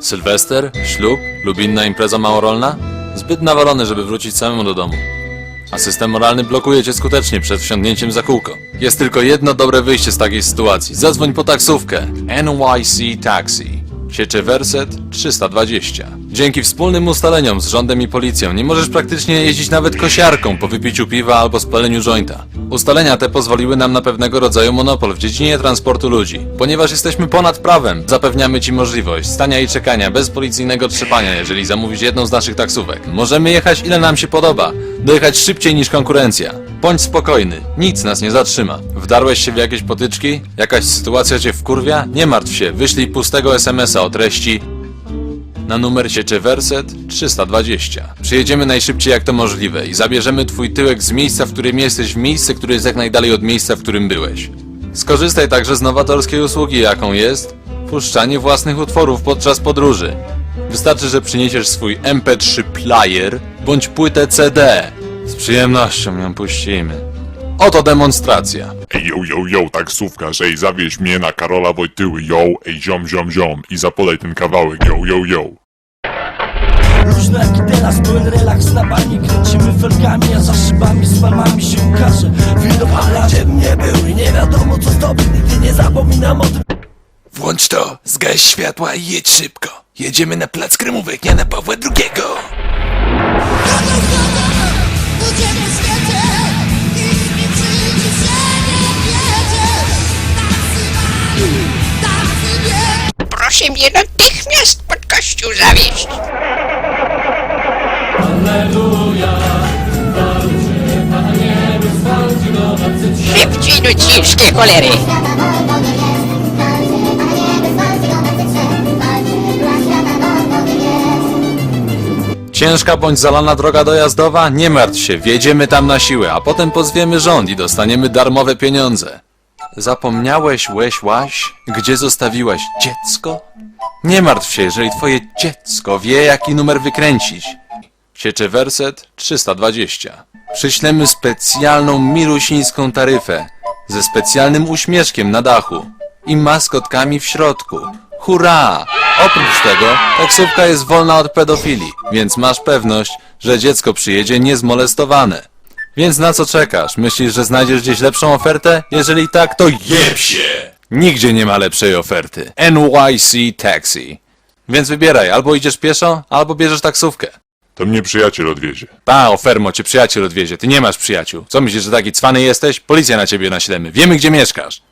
Sylwester? Ślub? Lub inna impreza małorolna? Zbyt nawalony, żeby wrócić samemu do domu. A system moralny blokuje cię skutecznie przed wsiądnięciem za kółko. Jest tylko jedno dobre wyjście z takiej sytuacji. Zadzwoń po taksówkę. NYC Taxi. Siecze werset 320. Dzięki wspólnym ustaleniom z rządem i policją nie możesz praktycznie jeździć nawet kosiarką po wypiciu piwa albo spaleniu jointa. Ustalenia te pozwoliły nam na pewnego rodzaju monopol w dziedzinie transportu ludzi. Ponieważ jesteśmy ponad prawem, zapewniamy Ci możliwość stania i czekania bez policyjnego trzepania, jeżeli zamówisz jedną z naszych taksówek. Możemy jechać ile nam się podoba, dojechać szybciej niż konkurencja. Bądź spokojny, nic nas nie zatrzyma. Wdarłeś się w jakieś potyczki? Jakaś sytuacja cię wkurwia? Nie martw się, wyślij pustego SMS-a o treści na numer sieczy werset 320. Przyjedziemy najszybciej jak to możliwe i zabierzemy twój tyłek z miejsca, w którym jesteś w miejsce, które jest jak najdalej od miejsca, w którym byłeś. Skorzystaj także z nowatorskiej usługi, jaką jest puszczanie własnych utworów podczas podróży. Wystarczy, że przyniesiesz swój MP3 player bądź płytę CD. Z przyjemnością ją puścimy. Oto demonstracja. Ej, yo, yo, yo, taksówkarz, ej, zawieź mnie na Karola Wojtyły, yo, ej, ziom, ziom, ziom i zapolej ten kawałek, yo, yo, yo. Luźno jak i teraz, pełen relaks na bani Kręcimy felkami, a za szybami z palmami się ukaże Widowalarzem nie był i nie wiadomo co zdobyć Nigdy nie zapominam o tym Włącz to, zgaś światła i jedź szybko. Jedziemy na plac Kremówek, nie na Pawła II. Mnie natychmiast pod kościół zawieźć. Szybciej do ciężkiej cholery. Ciężka bądź zalana droga dojazdowa? Nie martw się, wjedziemy tam na siłę, a potem pozwiemy rząd i dostaniemy darmowe pieniądze. Zapomniałeś, łeś, łaś, gdzie zostawiłaś dziecko? Nie martw się, jeżeli twoje dziecko wie, jaki numer wykręcić. Sieczy werset 320. Przyślemy specjalną milusińską taryfę ze specjalnym uśmieszkiem na dachu i maskotkami w środku. Hurra! Oprócz tego taksówka jest wolna od pedofilii, więc masz pewność, że dziecko przyjedzie niezmolestowane. Więc na co czekasz? Myślisz, że znajdziesz gdzieś lepszą ofertę? Jeżeli tak, to jeb się! Nigdzie nie ma lepszej oferty. NYC Taxi. Więc wybieraj, albo idziesz pieszo, albo bierzesz taksówkę. To mnie przyjaciel odwiezie. Ta, ofermo, cię przyjaciel odwiezie. Ty nie masz przyjaciół. Co myślisz, że taki cwany jesteś? Policja na ciebie naślemy. Wiemy, gdzie mieszkasz.